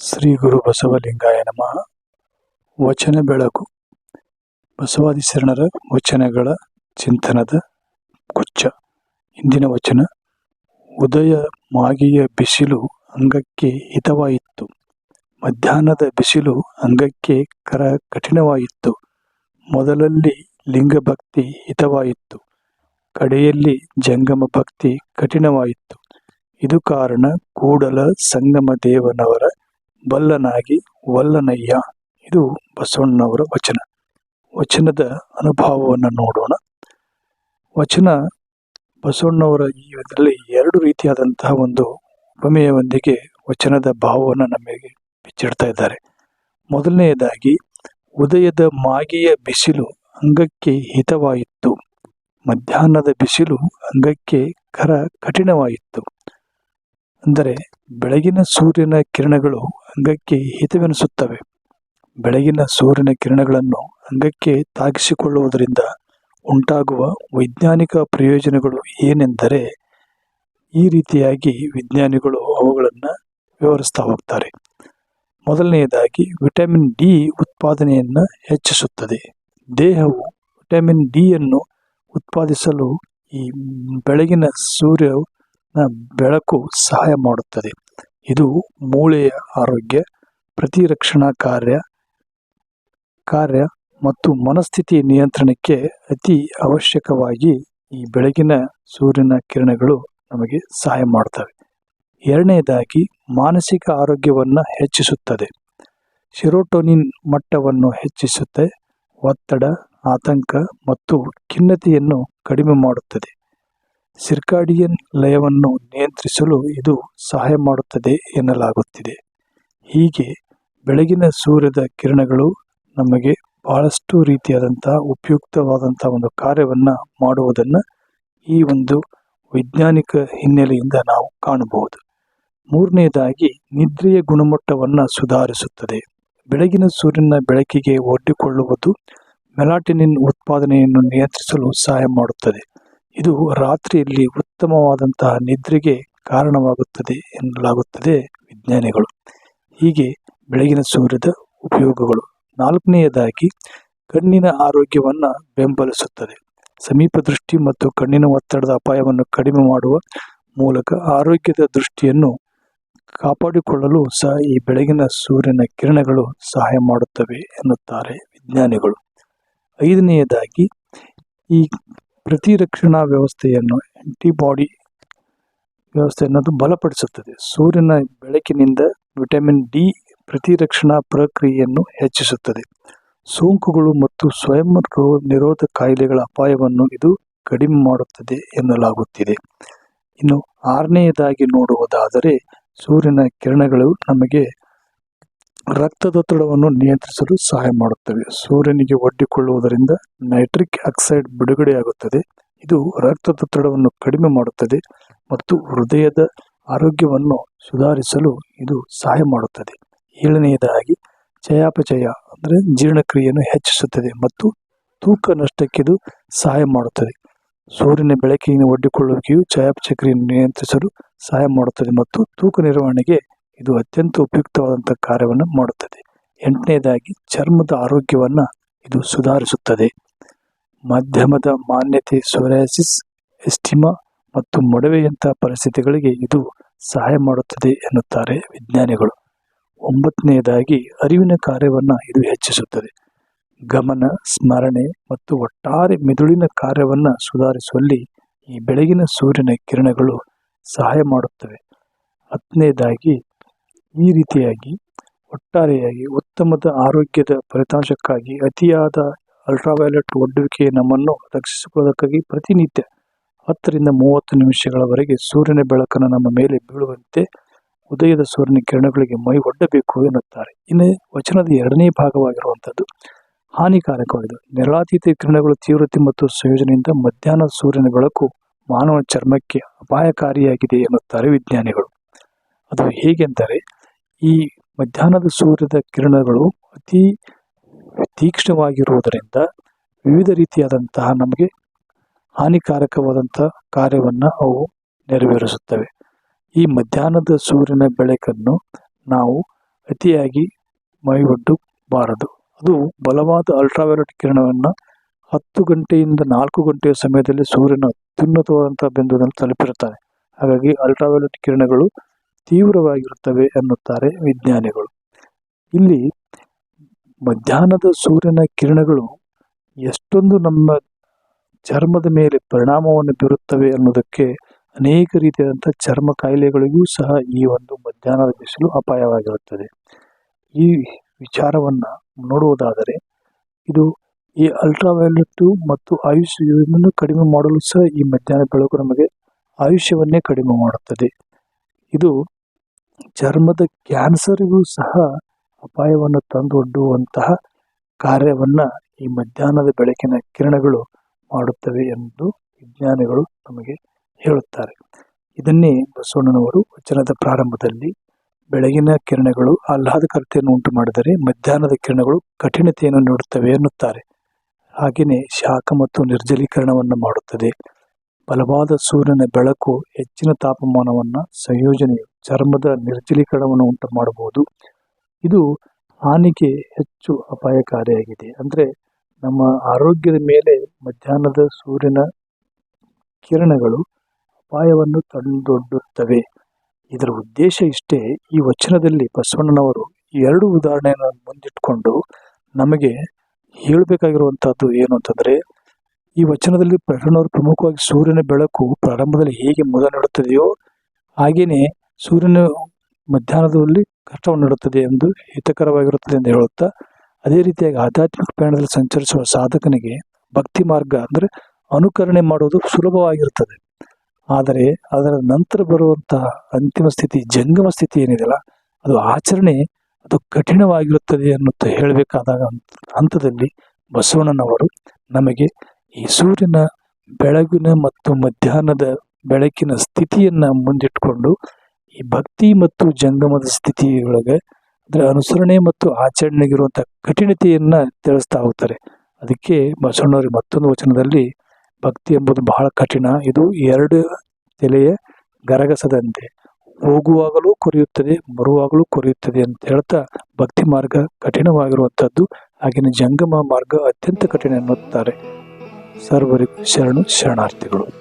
ಶ್ರೀ ಗುರು ಬಸವಲಿಂಗಾಯ ನಮಃ. ವಚನ ಬೆಳಕು. ಬಸವಾದಿ ಶರಣರ ವಚನಗಳ ಚಿಂತನದ ಗುಚ್ಛ. ಇಂದಿನ ವಚನ, ಉದಯ ಮಾಗಿಯ ಬಿಸಿಲು ಅಂಗಕ್ಕೆ ಹಿತವಾಯಿತು ಮಧ್ಯಾಹ್ನದ ಬಿಸಿಲು ಅಂಗಕ್ಕೆ ಕರ ಕಠಿಣವಾಯಿತು ಮೊದಲಲ್ಲಿ ಲಿಂಗಭಕ್ತಿ ಹಿತವಾಯಿತು ಕಡೆಯಲ್ಲಿ ಜಂಗಮ ಭಕ್ತಿ ಕಠಿಣವಾಯಿತು ಇದು ಕಾರಣ ಕೂಡಲ ಸಂಗಮ ದೇವನವರ ಬಲ್ಲನಾಗಿ ವಲ್ಲನಯ್ಯ. ಇದು ಬಸವಣ್ಣನವರ ವಚನ. ವಚನದ ಅನುಭವವನ್ನು ನೋಡೋಣ. ವಚನ ಬಸವಣ್ಣವರ ಈ ಎರಡು ರೀತಿಯಾದಂತಹ ಒಂದು ಉಪಮೆಯೊಂದಿಗೆ ವಚನದ ಭಾವವನ್ನು ನಮಗೆ ಬಿಚ್ಚಿಡ್ತಾ ಇದ್ದಾರೆ. ಮೊದಲನೆಯದಾಗಿ, ಉದಯದ ಮಾಗಿಯ ಬಿಸಿಲು ಅಂಗಕ್ಕೆ ಹಿತವಾಯಿತು. ಮಧ್ಯಾಹ್ನದ ಬಿಸಿಲು ಅಂಗಕ್ಕೆ ಕರ ಕಠಿಣವಾಯಿತು. ಅಂದರೆ ಬೆಳಗಿನ ಸೂರ್ಯನ ಕಿರಣಗಳು ಅಂಗಕ್ಕೆ ಹಿತವೆನಿಸುತ್ತವೆ. ಬೆಳಗಿನ ಸೂರ್ಯನ ಕಿರಣಗಳನ್ನು ಅಂಗಕ್ಕೆ ತಾಗಿಸಿಕೊಳ್ಳುವುದರಿಂದ ಉಂಟಾಗುವ ವೈಜ್ಞಾನಿಕ ಪ್ರಯೋಜನಗಳು ಏನೆಂದರೆ ಈ ರೀತಿಯಾಗಿ ವಿಜ್ಞಾನಿಗಳು ಅವುಗಳನ್ನು ವಿವರಿಸ್ತಾ ಹೋಗ್ತಾರೆ. ಮೊದಲನೆಯದಾಗಿ ವಿಟಮಿನ್ ಡಿ ಉತ್ಪಾದನೆಯನ್ನು ಹೆಚ್ಚಿಸುತ್ತದೆ. ದೇಹವು ವಿಟಮಿನ್ ಡಿಯನ್ನು ಉತ್ಪಾದಿಸಲು ಈ ಬೆಳಗಿನ ಸೂರ್ಯನ ಬೆಳಕು ಸಹಾಯ ಮಾಡುತ್ತದೆ. ಇದು ಮೂಳೆಯ ಆರೋಗ್ಯ, ಪ್ರತಿರಕ್ಷಣಾ ಕಾರ್ಯ ಕಾರ್ಯ ಮತ್ತು ಮನಸ್ಥಿತಿ ನಿಯಂತ್ರಣಕ್ಕೆ ಅತಿ ಅವಶ್ಯಕವಾಗಿ ಈ ಬೆಳಗಿನ ಸೂರ್ಯನ ಕಿರಣಗಳು ನಮಗೆ ಸಹಾಯ ಮಾಡ್ತವೆ. ಎರಡನೇದಾಗಿ, ಮಾನಸಿಕ ಆರೋಗ್ಯವನ್ನು ಹೆಚ್ಚಿಸುತ್ತದೆ. ಶಿರೋಟೋನಿನ್ ಮಟ್ಟವನ್ನು ಹೆಚ್ಚಿಸುತ್ತೆ, ಒತ್ತಡ, ಆತಂಕ ಮತ್ತು ಖಿನ್ನತೆಯನ್ನು ಕಡಿಮೆ ಮಾಡುತ್ತದೆ. ಸಿರ್ಕಾಡಿಯನ್ ಲಯವನ್ನು ನಿಯಂತ್ರಿಸಲು ಇದು ಸಹಾಯ ಮಾಡುತ್ತದೆ ಎನ್ನಲಾಗುತ್ತಿದೆ. ಹೀಗೆ ಬೆಳಗಿನ ಸೂರ್ಯದ ಕಿರಣಗಳು ನಮಗೆ ಬಹಳಷ್ಟು ರೀತಿಯಾದಂಥ ಉಪಯುಕ್ತವಾದಂಥ ಒಂದು ಕಾರ್ಯವನ್ನು ಮಾಡುವುದನ್ನು ಈ ಒಂದು ವೈಜ್ಞಾನಿಕ ಹಿನ್ನೆಲೆಯಿಂದ ನಾವು ಕಾಣಬಹುದು. ಮೂರನೆಯದಾಗಿ ನಿದ್ರೆಯ ಗುಣಮಟ್ಟವನ್ನು ಸುಧಾರಿಸುತ್ತದೆ. ಬೆಳಗಿನ ಸೂರ್ಯನ ಬೆಳಕಿಗೆ ಒಡ್ಡಿಕೊಳ್ಳುವುದು ಮೆಲಾಟಿನಿನ್ ಉತ್ಪಾದನೆಯನ್ನು ನಿಯಂತ್ರಿಸಲು ಸಹಾಯ ಮಾಡುತ್ತದೆ. ಇದು ರಾತ್ರಿಯಲ್ಲಿ ಉತ್ತಮವಾದಂತಹ ನಿದ್ರೆಗೆ ಕಾರಣವಾಗುತ್ತದೆ ಎನ್ನಲಾಗುತ್ತದೆ ವಿಜ್ಞಾನಿಗಳು. ಹೀಗೆ ಬೆಳಗಿನ ಸೂರ್ಯದ ಉಪಯೋಗಗಳು. ನಾಲ್ಕನೆಯದಾಗಿ, ಕಣ್ಣಿನ ಆರೋಗ್ಯವನ್ನು ಬೆಂಬಲಿಸುತ್ತದೆ. ಸಮೀಪ ದೃಷ್ಟಿ ಮತ್ತು ಕಣ್ಣಿನ ಒತ್ತಡದ ಅಪಾಯವನ್ನು ಕಡಿಮೆ ಮಾಡುವ ಮೂಲಕ ಆರೋಗ್ಯದ ದೃಷ್ಟಿಯನ್ನು ಕಾಪಾಡಿಕೊಳ್ಳಲು ಸಹ ಈ ಬೆಳಗಿನ ಸೂರ್ಯನ ಕಿರಣಗಳು ಸಹಾಯ ಮಾಡುತ್ತವೆ ಎನ್ನುತ್ತಾರೆ ವಿಜ್ಞಾನಿಗಳು. ಐದನೆಯದಾಗಿ, ಈ ಪ್ರತಿರಕ್ಷಣಾ ವ್ಯವಸ್ಥೆಯನ್ನು ಆಂಟಿಬಾಡಿ ವ್ಯವಸ್ಥೆ ಅನ್ನೋದು ಬಲಪಡಿಸುತ್ತದೆ. ಸೂರ್ಯನ ಬೆಳಕಿನಿಂದ ವಿಟಮಿನ್ ಡಿ ಪ್ರತಿರಕ್ಷಣಾ ಪ್ರಕ್ರಿಯೆಯನ್ನು ಹೆಚ್ಚಿಸುತ್ತದೆ. ಸೋಂಕುಗಳು ಮತ್ತು ಸ್ವಯಂ ನಿರೋಧ ಕಾಯಿಲೆಗಳ ಅಪಾಯವನ್ನು ಇದು ಕಡಿಮೆ ಮಾಡುತ್ತದೆ ಎನ್ನಲಾಗುತ್ತಿದೆ. ಇನ್ನು ಆರನೆಯದಾಗಿ ನೋಡುವುದಾದರೆ ಸೂರ್ಯನ ಕಿರಣಗಳು ನಮಗೆ ರಕ್ತದೊತ್ತಡವನ್ನು ನಿಯಂತ್ರಿಸಲು ಸಹಾಯ ಮಾಡುತ್ತವೆ. ಸೂರ್ಯನಿಗೆ ಒಡ್ಡಿಕೊಳ್ಳುವುದರಿಂದ ನೈಟ್ರಿಕ್ ಆಕ್ಸೈಡ್ ಬಿಡುಗಡೆಯಾಗುತ್ತದೆ. ಇದು ರಕ್ತದೊತ್ತಡವನ್ನು ಕಡಿಮೆ ಮಾಡುತ್ತದೆ ಮತ್ತು ಹೃದಯದ ಆರೋಗ್ಯವನ್ನು ಸುಧಾರಿಸಲು ಇದು ಸಹಾಯ ಮಾಡುತ್ತದೆ. ಏಳನೆಯದಾಗಿ, ಚಯಾಪಚಯ ಅಂದರೆ ಜೀರ್ಣಕ್ರಿಯೆಯನ್ನು ಹೆಚ್ಚಿಸುತ್ತದೆ ಮತ್ತು ತೂಕ ನಷ್ಟಕ್ಕೆ ಇದು ಸಹಾಯ ಮಾಡುತ್ತದೆ. ಸೂರ್ಯನ ಬೆಳಕಿನ ಒಡ್ಡಿಕೊಳ್ಳುವಿಕೆಯು ಚಯಾಪಚಕ್ರಿಯನ್ನು ನಿಯಂತ್ರಿಸಲು ಸಹಾಯ ಮಾಡುತ್ತದೆ ಮತ್ತು ತೂಕ ನಿರ್ವಹಣೆಗೆ ಇದು ಅತ್ಯಂತ ಉಪಯುಕ್ತವಾದಂಥ ಕಾರ್ಯವನ್ನು ಮಾಡುತ್ತದೆ. ಎಂಟನೇದಾಗಿ ಚರ್ಮದ ಆರೋಗ್ಯವನ್ನು ಇದು ಸುಧಾರಿಸುತ್ತದೆ. ಮಾಧ್ಯಮದ ಮಾನ್ಯತೆ ಸೊರಾಸಿಸ್ ಎಸ್ಟಿಮಾ ಮತ್ತು ಮೊಡವೆಯಂತಹ ಪರಿಸ್ಥಿತಿಗಳಿಗೆ ಇದು ಸಹಾಯ ಮಾಡುತ್ತದೆ ಎನ್ನುತ್ತಾರೆ ವಿಜ್ಞಾನಿಗಳು. ಒಂಬತ್ತನೆಯದಾಗಿ ಅರಿವಿನ ಕಾರ್ಯವನ್ನು ಇದು ಹೆಚ್ಚಿಸುತ್ತದೆ. ಗಮನ, ಸ್ಮರಣೆ ಮತ್ತು ಒಟ್ಟಾರೆ ಮಿದುಳಿನ ಕಾರ್ಯವನ್ನು ಸುಧಾರಿಸುವಲ್ಲಿ ಈ ಬೆಳಗಿನ ಸೂರ್ಯನ ಕಿರಣಗಳು ಸಹಾಯ ಮಾಡುತ್ತವೆ. ಹತ್ತನೇದಾಗಿ ಈ ರೀತಿಯಾಗಿ ಒಟ್ಟಾರೆಯಾಗಿ ಉತ್ತಮದ ಆರೋಗ್ಯದ ಫಲಿತಾಂಶಕ್ಕಾಗಿ ಅತಿಯಾದ ಅಲ್ಟ್ರಾವೈಲೆಟ್ ಒಡ್ಡುವಿಕೆ ನಮ್ಮನ್ನು ರಕ್ಷಿಸಿಕೊಳ್ಳುವುದಕ್ಕಾಗಿ ಪ್ರತಿನಿತ್ಯ ಹತ್ತರಿಂದ ಮೂವತ್ತು ನಿಮಿಷಗಳವರೆಗೆ ಸೂರ್ಯನ ಬೆಳಕನ್ನು ನಮ್ಮ ಮೇಲೆ ಬೀಳುವಂತೆ ಉದಯದ ಸೂರ್ಯನ ಕಿರಣಗಳಿಗೆ ಮೈ ಒಡ್ಡಬೇಕು ಎನ್ನುತ್ತಾರೆ. ಇನ್ನು ವಚನದ ಎರಡನೇ ಭಾಗವಾಗಿರುವಂಥದ್ದು ಹಾನಿಕಾರಕವಾಗಿದೆ. ನೆರಳಾತೀತ ಕಿರಣಗಳು ತೀವ್ರತೆ ಮತ್ತು ಸಂಯೋಜನೆಯಿಂದ ಮಧ್ಯಾಹ್ನ ಸೂರ್ಯನ ಬೆಳಕು ಮಾನವ ಚರ್ಮಕ್ಕೆ ಅಪಾಯಕಾರಿಯಾಗಿದೆ ಎನ್ನುತ್ತಾರೆ ವಿಜ್ಞಾನಿಗಳು. ಅದು ಹೇಗೆಂದರೆ ಈ ಮಧ್ಯಾಹ್ನದ ಸೂರ್ಯದ ಕಿರಣಗಳು ಅತಿ ತೀಕ್ಷ್ಣವಾಗಿರುವುದರಿಂದ ವಿವಿಧ ರೀತಿಯಾದಂತಹ ನಮಗೆ ಹಾನಿಕಾರಕವಾದಂಥ ಕಾರ್ಯವನ್ನು ಅವು ನೆರವೇರಿಸುತ್ತವೆ. ಈ ಮಧ್ಯಾಹ್ನದ ಸೂರ್ಯನ ಬೆಳಕನ್ನು ನಾವು ಅತಿಯಾಗಿ ಮೈಗೊಡ್ಡಬಾರದು ಅದು ಬಲವಾದ ಅಲ್ಟ್ರಾವೈಲೆಟ್ ಕಿರಣವನ್ನು ಹತ್ತು ಗಂಟೆಯಿಂದ ನಾಲ್ಕು ಗಂಟೆಯ ಸಮಯದಲ್ಲಿ ಸೂರ್ಯನ ಅತ್ಯುನ್ನತವಾದಂಥ ಬಿಂದುವನ್ನು ತಲುಪಿರುತ್ತಾನೆ ಹಾಗಾಗಿ ಅಲ್ಟ್ರಾವೈಲೆಟ್ ಕಿರಣಗಳು ತೀವ್ರವಾಗಿರುತ್ತವೆ ಎನ್ನುತ್ತಾರೆ ವಿಜ್ಞಾನಿಗಳು. ಇಲ್ಲಿ ಮಧ್ಯಾಹ್ನದ ಸೂರ್ಯನ ಕಿರಣಗಳು ಎಷ್ಟೊಂದು ನಮ್ಮ ಚರ್ಮದ ಮೇಲೆ ಪರಿಣಾಮವನ್ನು ಬೀರುತ್ತವೆ ಅನ್ನೋದಕ್ಕೆ ಅನೇಕ ರೀತಿಯಾದಂಥ ಚರ್ಮ ಕಾಯಿಲೆಗಳಿಗೂ ಸಹ ಈ ಒಂದು ಮಧ್ಯಾಹ್ನದ ಬಿಸಿಲು ಅಪಾಯವಾಗಿರುತ್ತದೆ. ಈ ವಿಚಾರವನ್ನು ನೋಡುವುದಾದರೆ, ಇದು ಈ ಅಲ್ಟ್ರಾವೈಲೆಟ್ಟು ಮತ್ತು ಆಯುಷ್ ಇದನ್ನು ಕಡಿಮೆ ಮಾಡಲು ಸಹ ಈ ಮಧ್ಯಾಹ್ನ ಬೆಳಕು ನಮಗೆ ಆಯುಷ್ಯವನ್ನೇ ಕಡಿಮೆ ಮಾಡುತ್ತದೆ. ಇದು ಚರ್ಮದ ಕ್ಯಾನ್ಸರಿಗೂ ಸಹ ಅಪಾಯವನ್ನು ತಂದೊಡ್ಡುವಂತಹ ಕಾರ್ಯವನ್ನು ಈ ಮಧ್ಯಾಹ್ನದ ಬೆಳಕಿನ ಕಿರಣಗಳು ಮಾಡುತ್ತವೆ ಎಂದು ವಿಜ್ಞಾನಿಗಳು ನಮಗೆ ಹೇಳುತ್ತಾರೆ. ಇದನ್ನೇ ಬಸವಣ್ಣನವರು ವಚನದ ಪ್ರಾರಂಭದಲ್ಲಿ ಬೆಳಗಿನ ಕಿರಣಗಳು ಆಹ್ಲಾದಕರ್ತೆಯನ್ನು ಉಂಟು ಮಾಡಿದರೆ ಮಧ್ಯಾಹ್ನದ ಕಿರಣಗಳು ಕಠಿಣತೆಯನ್ನು ನೀಡುತ್ತವೆ ಎನ್ನುತ್ತಾರೆ. ಹಾಗೆಯೇ ಶಾಖ ಮತ್ತು ನಿರ್ಜಲೀಕರಣವನ್ನು ಮಾಡುತ್ತದೆ. ಬಲವಾದ ಸೂರ್ಯನ ಬೆಳಕು ಹೆಚ್ಚಿನ ತಾಪಮಾನವನ್ನು ಸಂಯೋಜನೆಯು ಚರ್ಮದ ನಿರ್ಜಲೀಕರಣವನ್ನು ಉಂಟು ಮಾಡಬಹುದು ಇದು ಹಾನಿಗೆ ಹೆಚ್ಚು ಅಪಾಯಕಾರಿಯಾಗಿದೆ. ಅಂದರೆ ನಮ್ಮ ಆರೋಗ್ಯದ ಮೇಲೆ ಮಧ್ಯಾಹ್ನದ ಸೂರ್ಯನ ಕಿರಣಗಳು ಅಪಾಯವನ್ನು ತಂದೊಡ್ಡುತ್ತವೆ. ಇದರ ಉದ್ದೇಶ ಇಷ್ಟೇ, ಈ ವಚನದಲ್ಲಿ ಬಸವಣ್ಣನವರು ಎರಡು ಉದಾಹರಣೆಯನ್ನು ಮುಂದಿಟ್ಟುಕೊಂಡು ನಮಗೆ ಹೇಳಬೇಕಾಗಿರುವಂಥದ್ದು ಏನು ಅಂತಂದರೆ, ಈ ವಚನದಲ್ಲಿ ಪ್ರಕರಣವರು ಪ್ರಮುಖವಾಗಿ ಸೂರ್ಯನ ಬೆಳಕು ಪ್ರಾರಂಭದಲ್ಲಿ ಹೇಗೆ ಮುದ ನೀಡುತ್ತದೆಯೋ ಹಾಗೆಯೇ ಸೂರ್ಯನ ಮಧ್ಯಾಹ್ನದಲ್ಲಿ ಕಷ್ಟವನ್ನು ನೀಡುತ್ತದೆ ಎಂದು ಹಿತಕರವಾಗಿರುತ್ತದೆ ಎಂದು ಹೇಳುತ್ತಾ, ಅದೇ ರೀತಿಯಾಗಿ ಆಧ್ಯಾತ್ಮಿಕ ಪ್ರಯಾಣದಲ್ಲಿ ಸಂಚರಿಸುವ ಸಾಧಕನಿಗೆ ಭಕ್ತಿ ಮಾರ್ಗ ಅಂದರೆ ಅನುಕರಣೆ ಮಾಡುವುದು ಸುಲಭವಾಗಿರುತ್ತದೆ. ಆದರೆ ಅದರ ನಂತರ ಬರುವಂತಹ ಅಂತಿಮ ಸ್ಥಿತಿ, ಜಂಗಮ ಸ್ಥಿತಿ ಏನಿದೆಯಲ್ಲ, ಅದು ಆಚರಣೆ, ಅದು ಕಠಿಣವಾಗಿರುತ್ತದೆ ಅನ್ನುತ್ತ ಹೇಳಬೇಕಾದಾಗ ಹಂತದಲ್ಲಿ ಬಸವಣ್ಣನವರು ನಮಗೆ ಈ ಸೂರ್ಯನ ಬೆಳಗಿನ ಮತ್ತು ಮಧ್ಯಾಹ್ನದ ಬೆಳಕಿನ ಸ್ಥಿತಿಯನ್ನು ಮುಂದಿಟ್ಟುಕೊಂಡು ಈ ಭಕ್ತಿ ಮತ್ತು ಜಂಗಮದ ಸ್ಥಿತಿಯೊಳಗೆ, ಅದರ ಅನುಸರಣೆ ಮತ್ತು ಆಚರಣೆಗಿರುವಂಥ ಕಠಿಣತೆಯನ್ನು ತಿಳಿಸ್ತಾ ಹೋಗ್ತಾರೆ. ಅದಕ್ಕೆ ಬಸವಣ್ಣವ್ರಿಗೆ ಮತ್ತೊಂದು ವಚನದಲ್ಲಿ ಭಕ್ತಿ ಎಂಬುದು ಬಹಳ ಕಠಿಣ. ಇದು ಎರಡು ತಲೆಯ ಗರಗಸದಂತೆ. ಹೋಗುವಾಗಲೂ ಕೊರೆಯುತ್ತದೆ, ಬರುವಾಗಲೂ ಕೊರೆಯುತ್ತದೆ ಅಂತ ಹೇಳ್ತಾ ಭಕ್ತಿ ಮಾರ್ಗ ಕಠಿಣವಾಗಿರುವಂಥದ್ದು ಆಗಿನ ಜಂಗಮ ಮಾರ್ಗ ಅತ್ಯಂತ ಕಠಿಣ ಎನ್ನುತ್ತಾರೆ. ಸರ್ವರಿಗೂ ಶರಣು ಶರಣಾರ್ಥಿಗಳು.